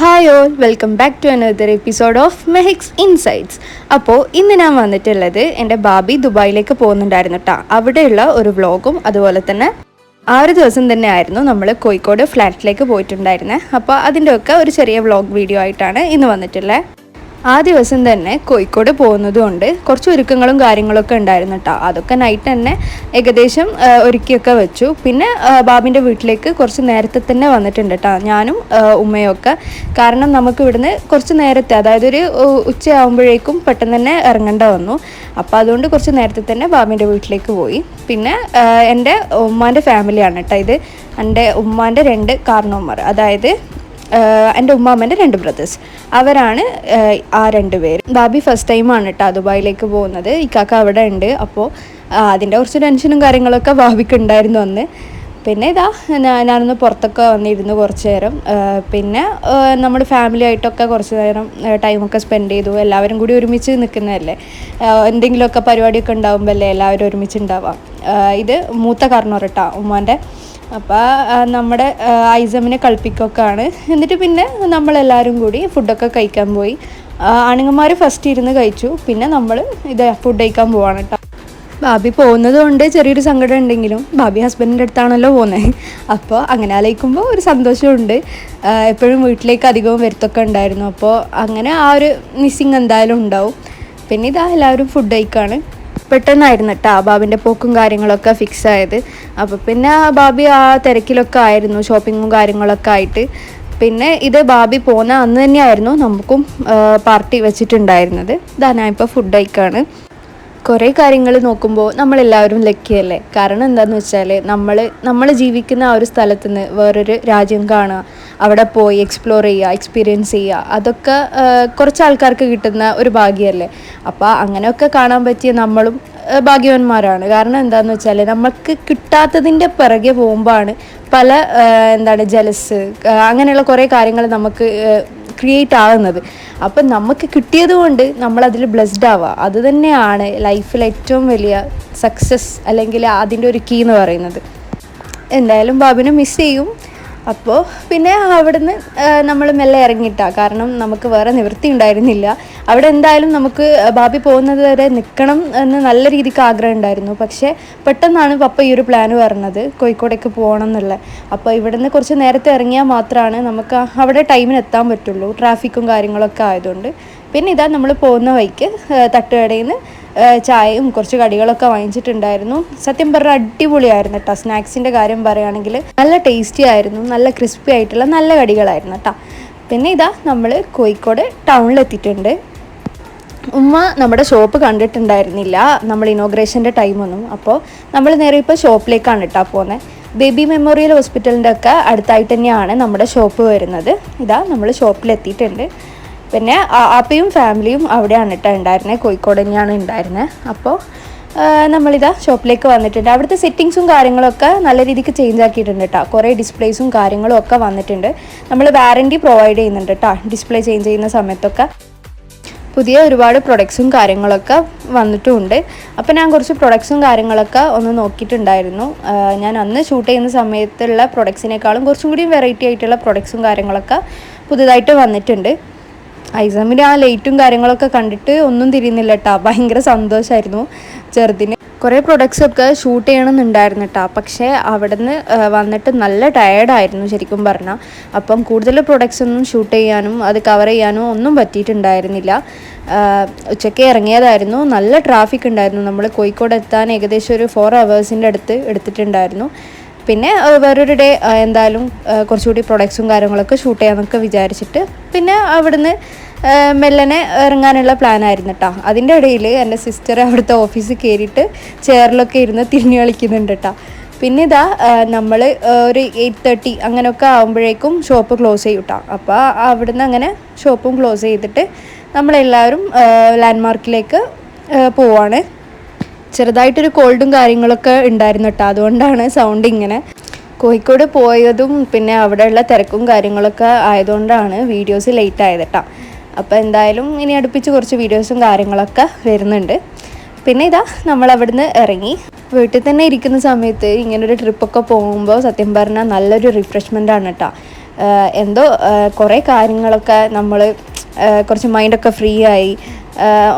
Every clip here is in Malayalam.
Hi all welcome back to another episode of മെഹിക്സ് insights അപ്പോൾ ഇന്ന് ഞാൻ വന്നിട്ടുള്ളത് എന്റെ ബാബി ദുബായിലേക്ക് പോകുന്നുണ്ടായിരുന്നു കേട്ടോ അവിടെയുള്ള ഒരു വ്ളോഗും അതുപോലെ തന്നെ ആ ഒരു ദിവസം തന്നെ ആയിരുന്നു നമ്മൾ കോഴിക്കോട് ഫ്ലാറ്റിലേക്ക് പോയിട്ടുണ്ടായിരുന്നത് അപ്പോൾ അതിന്റെയൊക്കെ ഒരു ചെറിയ വ്ളോഗ് വീഡിയോ ആയിട്ടാണ് ഇന്ന് വന്നിട്ടുള്ളത് ആ ദിവസം തന്നെ കോഴിക്കോട് പോകുന്നതുകൊണ്ട് കുറച്ച് ഒരുക്കങ്ങളും കാര്യങ്ങളൊക്കെ ഉണ്ടായിരുന്നു കേട്ടോ അതൊക്കെ നൈറ്റ് തന്നെ ഏകദേശം ഒരുക്കിയൊക്കെ വെച്ചു. പിന്നെ ബാബിന്റെ വീട്ടിലേക്ക് കുറച്ച് നേരത്തെ തന്നെ വന്നിട്ടുണ്ട് കേട്ടോ ഞാനും ഉമ്മയൊക്കെ. കാരണം നമുക്ക് ഇവിടുന്ന് കുറച്ച് നേരത്തെ അതായത് ഒരു ഉച്ചയാകുമ്പോഴേക്കും പെട്ടെന്ന് തന്നെ ഇറങ്ങേണ്ട വന്നു. അപ്പോൾ അതുകൊണ്ട് കുറച്ച് നേരത്തെ തന്നെ ബാബിന്റെ വീട്ടിലേക്ക് പോയി. പിന്നെ എന്റെ ഉമ്മാന്റെ ഫാമിലിയാണ് കേട്ടോ ഇത്. എന്റെ ഉമ്മാന്റെ രണ്ട് കാരണവന്മാർ അതായത് എന്റെ ഉമ്മാമ്മന്റെ രണ്ട് ബ്രദേഴ്സ് അവരാണ് ആ രണ്ട് പേര്. ബാബി ഫസ്റ്റ് ടൈമാണ് കേട്ടോ ദുബായിലേക്ക് പോകുന്നത്. ഇക്കാക്ക അവിടെ ഉണ്ട്. അപ്പോൾ അതിന്റെ കുറച്ച് ടെൻഷനും കാര്യങ്ങളൊക്കെ ബാബിക്ക് ഉണ്ടായിരുന്നു അന്ന്. പിന്നെ ഇതാ ഞാനൊന്ന് പുറത്തൊക്കെ വന്നിരുന്നു കുറച്ച് നേരം. പിന്നെ നമ്മൾ ഫാമിലി ആയിട്ടൊക്കെ കുറച്ച് നേരം ടൈമൊക്കെ സ്പെൻഡ് ചെയ്തു. എല്ലാവരും കൂടി ഒരുമിച്ച് നിൽക്കുന്നതല്ലേ? എന്തെങ്കിലുമൊക്കെ പരിപാടിയൊക്കെ ഉണ്ടാകുമ്പോൾ അല്ലേ എല്ലാവരും ഒരുമിച്ച് ഉണ്ടാവാം ഇത് മൂത്ത കാരണവരട്ടാ ഉമ്മാന്റെ അപ്പോൾ നമ്മുടെ ഐസമിനെ കളിപ്പിക്കൊക്കെയാണ് എന്നിട്ട് പിന്നെ നമ്മളെല്ലാവരും കൂടി ഫുഡൊക്കെ കഴിക്കാൻ പോയി. ആണുങ്ങന്മാർ ഫസ്റ്റ് ഇരുന്ന് കഴിച്ചു. പിന്നെ നമ്മൾ ഇത് ഫുഡ് കഴിക്കാൻ പോവാണ് കേട്ടോ ബാബി പോകുന്നത് കൊണ്ട് ചെറിയൊരു സങ്കടം ഉണ്ടെങ്കിലും ബാബി ഹസ്ബൻഡിന്റെ അടുത്താണല്ലോ പോകുന്നത് അപ്പോൾ അങ്ങനെ ആലോചിക്കുമ്പോൾ ഒരു സന്തോഷമുണ്ട്. എപ്പോഴും വീട്ടിലേക്ക് അധികവും വരുത്തൊക്കെ ഉണ്ടായിരുന്നു. അപ്പോൾ അങ്ങനെ ആ ഒരു മിസ്സിങ് എന്തായാലും ഉണ്ടാവും. പിന്നെ ഇതാ എല്ലാവരും ഫുഡ് കഴിക്കാണ്. പെട്ടെന്നായിരുന്നു കേട്ടോ ബാബിന്റെ പോക്കും കാര്യങ്ങളൊക്കെ ഫിക്സ് ആയത്. അപ്പോൾ പിന്നെ ബാബി ആ തിരക്കിലൊക്കെ ആയിരുന്നു ഷോപ്പിങ്ങും കാര്യങ്ങളൊക്കെ ആയിട്ട്. പിന്നെ ഇത് ബാബി പോകുന്ന അന്ന് തന്നെയായിരുന്നു നമുക്കും പാർട്ടി വെച്ചിട്ടുണ്ടായിരുന്നത്. ഇതാ ഞാൻ ഇപ്പോൾ ഫുഡ് കഴിക്കാണ്. കുറേ കാര്യങ്ങൾ നോക്കുമ്പോൾ നമ്മളെല്ലാവരും ലക്കിയല്ലേ കാരണം എന്താണെന്ന് വെച്ചാൽ നമ്മൾ നമ്മൾ ജീവിക്കുന്ന ആ ഒരു സ്ഥലത്ത് നിന്ന് വേറൊരു രാജ്യം കാണുക അവിടെ പോയി എക്സ്പ്ലോർ ചെയ്യുക എക്സ്പീരിയൻസ് ചെയ്യുക അതൊക്കെ കുറച്ച് ആൾക്കാർക്ക് കിട്ടുന്ന ഒരു ഭാഗ്യമല്ലേ? അപ്പോൾ അങ്ങനെയൊക്കെ കാണാൻ പറ്റിയ നമ്മളും ഭാഗ്യവന്മാരാണ്. കാരണം എന്താണെന്ന് വെച്ചാൽ നമുക്ക് കിട്ടാത്തതിന്റെ പിറകെ പോകുമ്പോഴാണ് പല എന്താണ് ജലസ് അങ്ങനെയുള്ള കുറേ കാര്യങ്ങൾ നമുക്ക് ക്രിയേറ്റ് ആകുന്നത് അപ്പം നമുക്ക് കിട്ടിയത് കൊണ്ട് നമ്മളതിൽ ബ്ലെസ്ഡ് ആവുക. അത് തന്നെയാണ് ലൈഫിൽ ഏറ്റവും വലിയ സക്സസ് അല്ലെങ്കിൽ അതിന്റെ ഒരു കീ എന്ന് പറയുന്നത്. എന്തായാലും ബാബിനെ മിസ് ചെയ്യും. അപ്പോൾ പിന്നെ അവിടുന്ന് നമ്മൾ മെല്ലെ ഇറങ്ങിയിട്ടാണ് കാരണം നമുക്ക് വേറെ നിവൃത്തി ഉണ്ടായിരുന്നില്ല. അവിടെ എന്തായാലും നമുക്ക് ബാബി പോകുന്നത് വരെ നിൽക്കണം എന്ന് നല്ല രീതിക്ക് ആഗ്രഹം ഉണ്ടായിരുന്നു. പക്ഷേ പെട്ടെന്നാണ് പപ്പ ഈ ഒരു പ്ലാൻ പറഞ്ഞത് കോഴിക്കോടേക്ക് പോകണം എന്നുള്ളത് അപ്പോൾ ഇവിടുന്ന് കുറച്ച് നേരത്തെ ഇറങ്ങിയാൽ മാത്രമാണ് നമുക്ക് അവിടെ ടൈമിന് എത്താൻ പറ്റുള്ളൂ ട്രാഫിക്കും കാര്യങ്ങളൊക്കെ ആയതുകൊണ്ട്. പിന്നെ ഇതാ നമ്മൾ പോകുന്ന വഴിക്ക് തട്ടുകടയിൽ നിന്ന് ചായയും കുറച്ച് കടികളൊക്കെ വാങ്ങിച്ചിട്ടുണ്ടായിരുന്നു. സത്യം പറഞ്ഞാൽ അടിപൊളിയായിരുന്നു കേട്ടോ സ്നാക്സിന്റെ കാര്യം പറയുകയാണെങ്കിൽ നല്ല ടേസ്റ്റി ആയിരുന്നു. നല്ല ക്രിസ്പി ആയിട്ടുള്ള നല്ല കടികളായിരുന്നു കേട്ടോ പിന്നെ ഇതാ നമ്മൾ കോഴിക്കോട് ടൗണിലെത്തിയിട്ടുണ്ട്. ഉമ്മ നമ്മുടെ ഷോപ്പ് കണ്ടിട്ടുണ്ടായിരുന്നില്ല. നമ്മൾ ഇനോഗ്രേഷന്റെ ടൈമൊന്നും അപ്പോൾ നമ്മൾ നേരെ ഇപ്പോൾ ഷോപ്പിലേക്കാണ് കേട്ടോ പോകുന്നത് ബേബി മെമ്മോറിയൽ ഹോസ്പിറ്റലിന്റെ ഒക്കെ അടുത്തായിട്ട് തന്നെയാണ് നമ്മുടെ ഷോപ്പ് വരുന്നത്. ഇതാ നമ്മൾ ഷോപ്പിലെത്തിയിട്ടുണ്ട് പിന്നെ ആപ്പയും ഫാമിലിയും അവിടെയാണ് കേട്ടോ ഉണ്ടായിരുന്നത് കോഴിക്കോട് തന്നെയാണ് ഉണ്ടായിരുന്നത് അപ്പോൾ നമ്മളിതാ ഷോപ്പിലേക്ക് വന്നിട്ടുണ്ട്. അവിടുത്തെ സെറ്റിങ്സും കാര്യങ്ങളൊക്കെ നല്ല രീതിക്ക് ചേഞ്ച് ആക്കിയിട്ടുണ്ട് കേട്ടോ കുറേ ഡിസ്പ്ലേസും കാര്യങ്ങളും ഒക്കെ വന്നിട്ടുണ്ട്. നമ്മൾ വാറന്റി പ്രൊവൈഡ് ചെയ്യുന്നുണ്ട് കേട്ടോ ഡിസ്പ്ലേ ചേഞ്ച് ചെയ്യുന്ന സമയത്തൊക്കെ. പുതിയ ഒരുപാട് പ്രൊഡക്ട്സും കാര്യങ്ങളൊക്കെ വന്നിട്ടുമുണ്ട് അപ്പോൾ ഞാൻ കുറച്ച് പ്രൊഡക്ട്സും കാര്യങ്ങളൊക്കെ ഒന്ന് നോക്കിയിട്ടുണ്ടായിരുന്നു. ഞാൻ അന്ന് ഷൂട്ട് ചെയ്യുന്ന സമയത്തുള്ള പ്രൊഡക്ട്സിനേക്കാളും കുറച്ചും കൂടി വെറൈറ്റി ആയിട്ടുള്ള പ്രൊഡക്ട്സും കാര്യങ്ങളൊക്കെ പുതുതായിട്ട് വന്നിട്ടുണ്ട്. ഐസമിന്റെ ആ ലൈറ്റും കാര്യങ്ങളൊക്കെ കണ്ടിട്ട് ഒന്നും തിരിയുന്നില്ല കേട്ടോ ഭയങ്കര സന്തോഷമായിരുന്നു ചെറുതിന്. കുറേ പ്രൊഡക്ട്സ് ഒക്കെ ഷൂട്ട് ചെയ്യണമെന്നുണ്ടായിരുന്നു കേട്ടോ പക്ഷേ അവിടെ നിന്ന് വന്നിട്ട് നല്ല ടയേർഡായിരുന്നു ശരിക്കും പറഞ്ഞാൽ അപ്പം കൂടുതൽ പ്രൊഡക്ട്സ് ഒന്നും ഷൂട്ട് ചെയ്യാനും അത് കവർ ചെയ്യാനും ഒന്നും പറ്റിയിട്ടുണ്ടായിരുന്നില്ല. ഉച്ചയ്ക്ക് ഇറങ്ങിയതായിരുന്നു. നല്ല ട്രാഫിക് ഉണ്ടായിരുന്നു. നമ്മൾ കോഴിക്കോട് എത്താൻ ഏകദേശം ഒരു ഫോർ അവേഴ്സിന്റെ അടുത്ത് എടുത്തിട്ടുണ്ടായിരുന്നു. പിന്നെ വേറൊരു ഡേ എന്തായാലും കുറച്ചുകൂടി പ്രൊഡക്ട്സും കാര്യങ്ങളൊക്കെ ഷൂട്ട് ചെയ്യാമെന്നൊക്കെ വിചാരിച്ചിട്ട് പിന്നെ അവിടുന്ന് മെല്ലനെ ഇറങ്ങാനുള്ള പ്ലാൻ ആയിരുന്നു കേട്ടോ അതിന്റെ ഇടയിൽ എന്റെ സിസ്റ്റർ അവിടുത്തെ ഓഫീസിൽ കയറിയിട്ട് ചെയറിലൊക്കെ ഇരുന്ന് തിരിഞ്ഞു കളിക്കുന്നുണ്ട് കേട്ടോ പിന്നെ ഇതാ നമ്മൾ ഒരു എയ്റ്റ് തേർട്ടി അങ്ങനെയൊക്കെ ആകുമ്പോഴേക്കും ഷോപ്പ് ക്ലോസ് ചെയ്യും കേട്ടോ അപ്പോൾ അവിടുന്ന് അങ്ങനെ ഷോപ്പും ക്ലോസ് ചെയ്തിട്ട് നമ്മളെല്ലാവരും ലാൻഡ്മാർക്കിലേക്ക് പോവാണ്. ചെറുതായിട്ടൊരു കോൾഡും കാര്യങ്ങളൊക്കെ ഉണ്ടായിരുന്നു കേട്ടോ അതുകൊണ്ടാണ് സൗണ്ട് ഇങ്ങനെ. കോഴിക്കോട് പോയതും പിന്നെ അവിടെയുള്ള തിരക്കും കാര്യങ്ങളൊക്കെ ആയതുകൊണ്ടാണ് വീഡിയോസ് ലേറ്റ് ആയത് കേട്ടോ അപ്പോൾ എന്തായാലും ഇനി അടുപ്പിച്ച് കുറച്ച് വീഡിയോസും കാര്യങ്ങളൊക്കെ വരുന്നുണ്ട്. പിന്നെ ഇതാ നമ്മൾ അവിടുന്ന് ഇറങ്ങി. വീട്ടിൽ തന്നെ ഇരിക്കുന്ന സമയത്ത് ഇങ്ങനൊരു ട്രിപ്പൊക്കെ പോകുമ്പോൾ സത്യം പറഞ്ഞാൽ നല്ലൊരു റിഫ്രഷ്മെന്റ് ആണ് കേട്ടോ എന്തോ കുറേ കാര്യങ്ങളൊക്കെ നമ്മൾ കുറച്ച് മൈൻഡൊക്കെ ഫ്രീ ആയി.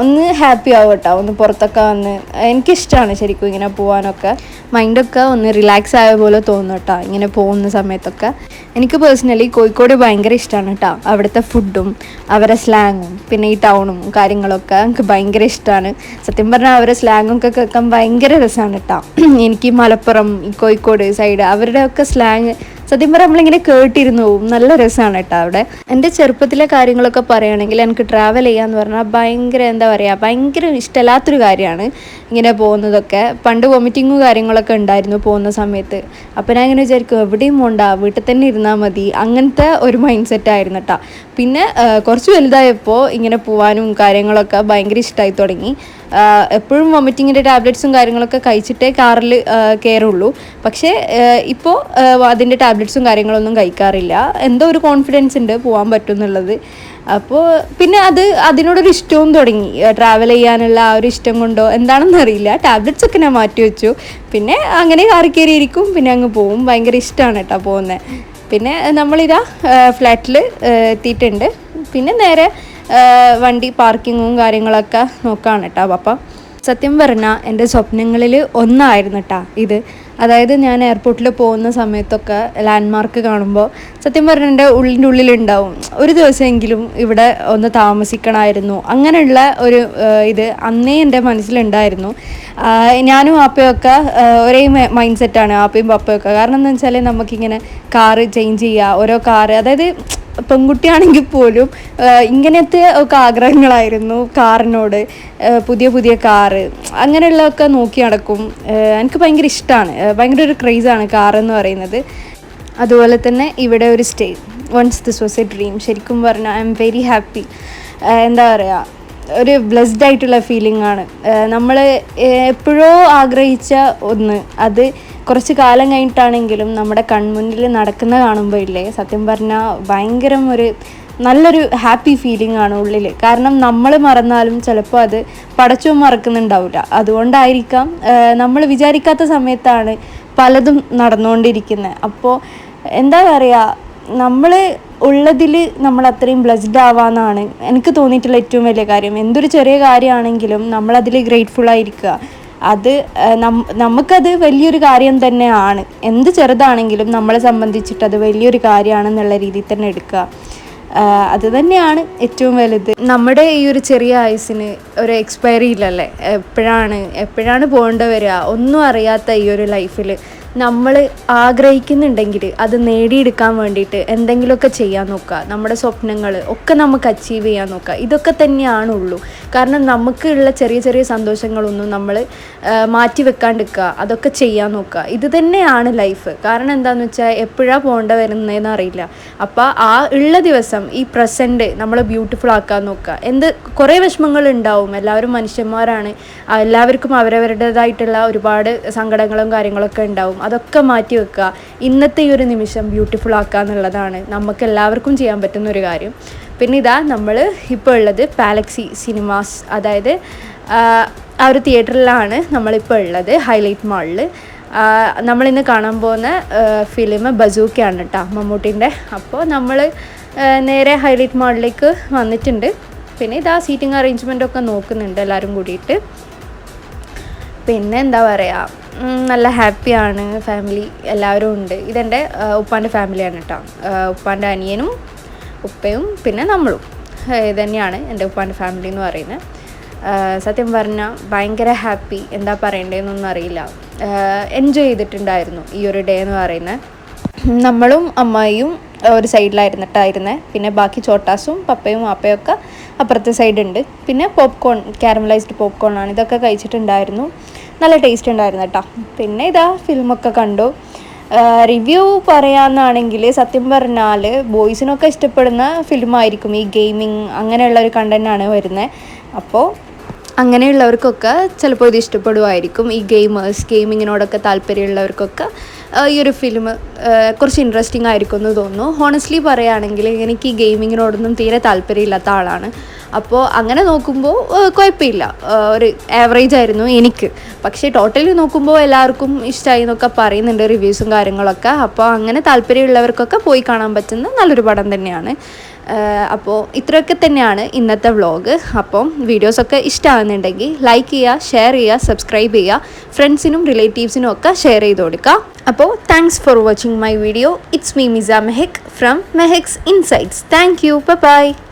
ഒന്ന് ഹാപ്പി ആവും കേട്ടോ ഒന്ന് പുറത്തൊക്കെ വന്ന്. എനിക്കിഷ്ടമാണ് ശരിക്കും ഇങ്ങനെ പോകാനൊക്കെ മൈൻഡൊക്കെ ഒന്ന് റിലാക്സ് ആയ പോലെ തോന്നും കേട്ടോ ഇങ്ങനെ പോകുന്ന സമയത്തൊക്കെ. എനിക്ക് പേഴ്സണലി കോഴിക്കോട് ഭയങ്കര ഇഷ്ടമാണ് കേട്ടോ അവിടുത്തെ ഫുഡും അവരെ സ്ലാങ്ങും പിന്നെ ഈ ടൗണും കാര്യങ്ങളൊക്കെ എനിക്ക് ഭയങ്കര ഇഷ്ടമാണ് സത്യം പറഞ്ഞാൽ അവരെ സ്ലാങ്ങും ഒക്കെ കേൾക്കാൻ ഭയങ്കര രസമാണ് കേട്ടോ എനിക്ക് മലപ്പുറം കോഴിക്കോട് സൈഡ് അവരുടെയൊക്കെ സ്ലാങ് സത്യം പറഞ്ഞാൽ നമ്മളിങ്ങനെ കേട്ടിരുന്നു. പോവും നല്ല രസമാണ് കേട്ടോ അവിടെ. എന്റെ ചെറുപ്പത്തിലെ കാര്യങ്ങളൊക്കെ പറയുകയാണെങ്കിൽ എനിക്ക് ട്രാവൽ ചെയ്യാന്ന് പറഞ്ഞാൽ ഭയങ്കര എന്താ പറയുക ഭയങ്കര ഇഷ്ടമല്ലാത്തൊരു കാര്യമാണ് ഇങ്ങനെ പോകുന്നതൊക്കെ. പണ്ട് വോമിറ്റിങ്ങും കാര്യങ്ങളൊക്കെ ഉണ്ടായിരുന്നു പോകുന്ന സമയത്ത്. അപ്പോൾ ഞാൻ ഇങ്ങനെ വിചാരിക്കും എവിടെയും പോണ്ട വീട്ടിൽ തന്നെ ഇരുന്നാൽ മതി. അങ്ങനത്തെ ഒരു മൈൻഡ് സെറ്റ് ആയിരുന്നു കേട്ടോ. പിന്നെ കുറച്ച് വലുതായപ്പോൾ ഇങ്ങനെ പോകാനും കാര്യങ്ങളൊക്കെ ഭയങ്കര ഇഷ്ടമായി തുടങ്ങി. എപ്പോഴും വൊമിറ്റിങ്ങിന്റെ ടാബ്ലറ്റ്സും കാര്യങ്ങളൊക്കെ കഴിച്ചിട്ടേ കാറിൽ കയറുള്ളൂ പക്ഷേ ഇപ്പോൾ അതിന്റെ ടാബ്ലറ്റ്സും കാര്യങ്ങളൊന്നും കഴിക്കാറില്ല. എന്തോ ഒരു കോൺഫിഡൻസ് ഉണ്ട് പോകാൻ പറ്റും എന്നുള്ളത് അപ്പോൾ പിന്നെ അത് അതിനോടൊരു ഇഷ്ടവും തുടങ്ങി. ട്രാവൽ ചെയ്യാനുള്ള ആ ഒരു ഇഷ്ടം കൊണ്ടോ എന്താണെന്ന് അറിയില്ല. ടാബ്ലറ്റ്സ് ഒക്കെ ഞാൻ മാറ്റി വെച്ചു. പിന്നെ അങ്ങനെ കാറി കയറിയിരിക്കും പിന്നെ അങ്ങ് പോവും. ഭയങ്കര ഇഷ്ടമാണ് കേട്ടോ പോകുന്നത് പിന്നെ നമ്മളിതാ ഫ്ലാറ്റിൽ എത്തിയിട്ടുണ്ട്. പിന്നെ നേരെ വണ്ടി പാർക്കിങ്ങും കാര്യങ്ങളൊക്കെ നോക്കുകയാണ് കേട്ടോ അപ്പം സത്യം പറഞ്ഞാൽ എന്റെ സ്വപ്നങ്ങളിൽ ഒന്നായിരുന്നു കേട്ടോ ഇത്. അതായത് ഞാൻ എയർപോർട്ടിൽ പോകുന്ന സമയത്തൊക്കെ ലാൻഡ്മാർക്ക് കാണുമ്പോൾ സത്യം പറഞ്ഞാൽ എന്റെ ഉള്ളിന്റെ ഉള്ളിലുണ്ടാവും. ഒരു ദിവസമെങ്കിലും ഇവിടെ ഒന്ന് താമസിക്കണമായിരുന്നു. അങ്ങനെയുള്ള ഒരു ഇത് അന്നേ എന്റെ മനസ്സിലുണ്ടായിരുന്നു. ഞാനും ആപ്പയൊക്കെ ഒരേ മൈൻഡ് സെറ്റാണ് ആപ്പയും പപ്പയൊക്കെ കാരണം എന്താ വെച്ചാൽ നമുക്കിങ്ങനെ കാറ് ചേഞ്ച് ചെയ്യുക ഓരോ കാറ് അതായത് പെൺകുട്ടിയാണെങ്കിൽ പോലും ഇങ്ങനത്തെ ഒക്കെ ആഗ്രഹങ്ങളായിരുന്നു കാറിനോട്. പുതിയ പുതിയ കാറ് അങ്ങനെയുള്ളതൊക്കെ നോക്കി നടക്കും. എനിക്ക് ഭയങ്കര ഇഷ്ടമാണ് ഭയങ്കര ഒരു ക്രേസാണ് കാർ എന്ന് പറയുന്നത്. അതുപോലെ തന്നെ ഇവിടെ ഒരു stay once this was a dream ശരിക്കും പറഞ്ഞാൽ ഐ എം വെരി ഹാപ്പി എന്താ പറയുക ഒരു ബ്ലെസ്ഡ് ആയിട്ടുള്ള ഫീലിംഗ് ആണ്. നമ്മൾ എപ്പോഴോ ആഗ്രഹിച്ച ഒന്ന് അത് കുറച്ച് കാലം കഴിഞ്ഞിട്ടാണെങ്കിലും നമ്മുടെ കൺമുന്നിൽ നടക്കുന്ന കാണുമ്പോൾ ഇല്ലേ സത്യം പറഞ്ഞാൽ ഭയങ്കരം ഒരു നല്ലൊരു ഹാപ്പി ഫീലിംഗ് ആണ് ഉള്ളിൽ കാരണം നമ്മൾ മറന്നാലും ചിലപ്പോൾ അത് പടച്ചും മറക്കുന്നുണ്ടാവില്ല അതുകൊണ്ടായിരിക്കാം നമ്മൾ വിചാരിക്കാത്ത സമയത്താണ് പലതും നടന്നുകൊണ്ടിരിക്കുന്നത് അപ്പോൾ എന്താ പറയുക നമ്മൾ ഉള്ളതിൽ നമ്മൾ അത്രയും ബ്ലെസ്ഡ് ആവാന്നാണ് എനിക്ക് തോന്നിയിട്ടുള്ള ഏറ്റവും വലിയ കാര്യം. എന്തൊരു ചെറിയ കാര്യമാണെങ്കിലും നമ്മളതിൽ ഗ്രേറ്റ്ഫുൾ ആയിരിക്കുക. അത് നമുക്കത് വലിയൊരു കാര്യം തന്നെയാണ്. എന്ത് ചെറുതാണെങ്കിലും നമ്മളെ സംബന്ധിച്ചിട്ട് അത് വലിയൊരു കാര്യമാണെന്നുള്ള രീതിയിൽ തന്നെ എടുക്കുക. അത് തന്നെയാണ് ഏറ്റവും വലുത്. നമ്മുടെ ഈ ഒരു ചെറിയ ആയുസിന് ഒരു എക്സ്പയറി ഇല്ലല്ലേ? എപ്പോഴാണ് എപ്പോഴാണ് പോകേണ്ടി വരിക? ഒന്നും അറിയാത്ത ഈ ഒരു ലൈഫിൽ നമ്മൾ ആഗ്രഹിക്കുന്നുണ്ടെങ്കിൽ അത് നേടിയെടുക്കാൻ വേണ്ടിയിട്ട് എന്തെങ്കിലുമൊക്കെ ചെയ്യാൻ നോക്കുക. നമ്മുടെ സ്വപ്നങ്ങൾ ഒക്കെ നമുക്ക് അച്ചീവ് ചെയ്യാൻ നോക്കുക. ഇതൊക്കെ തന്നെയാണുള്ളൂ. കാരണം നമുക്കുള്ള ചെറിയ ചെറിയ സന്തോഷങ്ങളൊന്നും നമ്മൾ മാറ്റി വെക്കാണ്ടിരിക്കുക. അതൊക്കെ ചെയ്യാൻ നോക്കുക. ഇത് തന്നെയാണ് ലൈഫ് കാരണം എന്താണെന്ന് വെച്ചാൽ എപ്പോഴാണ് പോകേണ്ട വരുന്നതെന്ന് അറിയില്ല. അപ്പോൾ ആ ഉള്ള ദിവസം ഈ പ്രസന്റ് നമ്മൾ ബ്യൂട്ടിഫുൾ ആക്കാൻ നോക്കുക. എന്ത് കുറേ വിഷമങ്ങൾ ഉണ്ടാവും. എല്ലാവരും മനുഷ്യന്മാരാണ്. എല്ലാവർക്കും അവരവരുടേതായിട്ടുള്ള ഒരുപാട് സങ്കടങ്ങളും കാര്യങ്ങളൊക്കെ ഉണ്ടാവും. അതൊക്കെ മാറ്റി വെക്കുക. ഇന്നത്തെ ഈ ഒരു നിമിഷം ബ്യൂട്ടിഫുൾ ആക്കുക എന്നുള്ളതാണ് നമുക്ക് എല്ലാവർക്കും ചെയ്യാൻ പറ്റുന്ന ഒരു കാര്യം. പിന്നെ ഇതാ നമ്മൾ ഇപ്പോൾ ഉള്ളത് പാലക്സി സിനിമാസ് അതായത് ആ ഒരു തിയേറ്ററിലാണ് നമ്മളിപ്പോൾ ഉള്ളത് ഹൈലൈറ്റ് മാളിൽ നമ്മളിന്ന് കാണാൻ പോകുന്ന ഫിലിം ബസൂക്കയാണ് കേട്ടോ മമ്മൂട്ടിന്റെ അപ്പോൾ നമ്മൾ നേരെ ഹൈലൈറ്റ് മാളിലേക്ക് വന്നിട്ടുണ്ട്. പിന്നെ ഇതാ സീറ്റിംഗ് അറേഞ്ച്മെന്റ് ഒക്കെ നോക്കുന്നുണ്ട് എല്ലാവരും കൂടിയിട്ട്. പിന്നെ എന്താ പറയുക നല്ല ഹാപ്പിയാണ് ഫാമിലി എല്ലാവരും ഉണ്ട്. ഇതെന്റെ ഉപ്പാന്റെ ഫാമിലിയാണ് കേട്ടോ ഉപ്പാന്റെ അനിയനും ഉപ്പയും പിന്നെ നമ്മളും. ഇതന്നെയാണ് തന്നെയാണ് എന്റെ ഉപ്പാന്റെ ഫാമിലി എന്ന് പറയുന്നത് സത്യം പറഞ്ഞാൽ ഭയങ്കര ഹാപ്പി എന്താ പറയേണ്ടതെന്നൊന്നും അറിയില്ല. എൻജോയ് ചെയ്തിട്ടുണ്ടായിരുന്നു ഈ ഒരു ഡേ എന്ന് പറയുന്നത് നമ്മളും അമ്മായിയും ഒരു സൈഡിലായിരുന്നിട്ടായിരുന്നേ. പിന്നെ ബാക്കി ചോട്ടാസും പപ്പയും അപ്പയൊക്കെ അപ്പുറത്തെ സൈഡ് ഉണ്ട് പിന്നെ പോപ്കോൺ കാരമലൈസ്ഡ് പോപ്കോൺ ആണ്. ഇതൊക്കെ കഴിച്ചിട്ടുണ്ടായിരുന്നു. നല്ല ടേസ്റ്റ് ഉണ്ടായിരുന്നു കേട്ടോ. പിന്നെ ഇതാ ഫിലിമൊക്കെ കണ്ടു. റിവ്യൂ പറയാമെന്നാണെങ്കിൽ സത്യം പറഞ്ഞാൽ ബോയ്സിനൊക്കെ ഇഷ്ടപ്പെടുന്ന ഫിലിമായിരിക്കും ഈ ഗെയിമിങ് അങ്ങനെയുള്ള ഒരു കണ്ടന്റാണ് വരുന്നത് അപ്പോൾ അങ്ങനെയുള്ളവർക്കൊക്കെ ചിലപ്പോൾ ഇത് ഇഷ്ടപ്പെടുമായിരിക്കും ഈ ഗെയിമേഴ്സ് ഗെയിമിങ്ങിനോടൊക്കെ താല്പര്യമുള്ളവർക്കൊക്കെ ഈ ഒരു ഫിലിം കുറച്ച് ഇൻട്രസ്റ്റിംഗ് ആയിരിക്കും എന്ന് തോന്നുന്നു. ഹോണസ്റ്റ്ലി പറയുകയാണെങ്കിൽ എനിക്ക് ഈ ഗെയിമിങ്ങിനോടൊന്നും തീരെ താല്പര്യമില്ലാത്ത ആളാണ്. അപ്പോൾ അങ്ങനെ നോക്കുമ്പോൾ കുഴപ്പമില്ല. ഒരു ആവറേജ് ആയിരുന്നു എനിക്ക്. പക്ഷേ ടോട്ടലി നോക്കുമ്പോൾ എല്ലാവർക്കും ഇഷ്ടമായി എന്നൊക്കെ പറയുന്നുണ്ട് റിവ്യൂസും കാര്യങ്ങളൊക്കെ. അപ്പോൾ അങ്ങനെ താല്പര്യമുള്ളവർക്കൊക്കെ പോയി കാണാൻ പറ്റുന്ന നല്ലൊരു പടം തന്നെയാണ്. അപ്പോൾ ഇത്രയൊക്കെ തന്നെയാണ് ഇന്നത്തെ വ്ളോഗ് അപ്പം വീഡിയോസൊക്കെ ഇഷ്ടമാകുന്നുണ്ടെങ്കിൽ ലൈക്ക് ചെയ്യുക ഷെയർ ചെയ്യുക സബ്സ്ക്രൈബ് ചെയ്യുക. ഫ്രണ്ട്സിനും റിലേറ്റീവ്സിനും ഒക്കെ ഷെയർ ചെയ്ത് കൊടുക്കുക. Thanks for watching my video. It's me Miza Mehik from Mehik's Insights. Thank you. Bye-bye.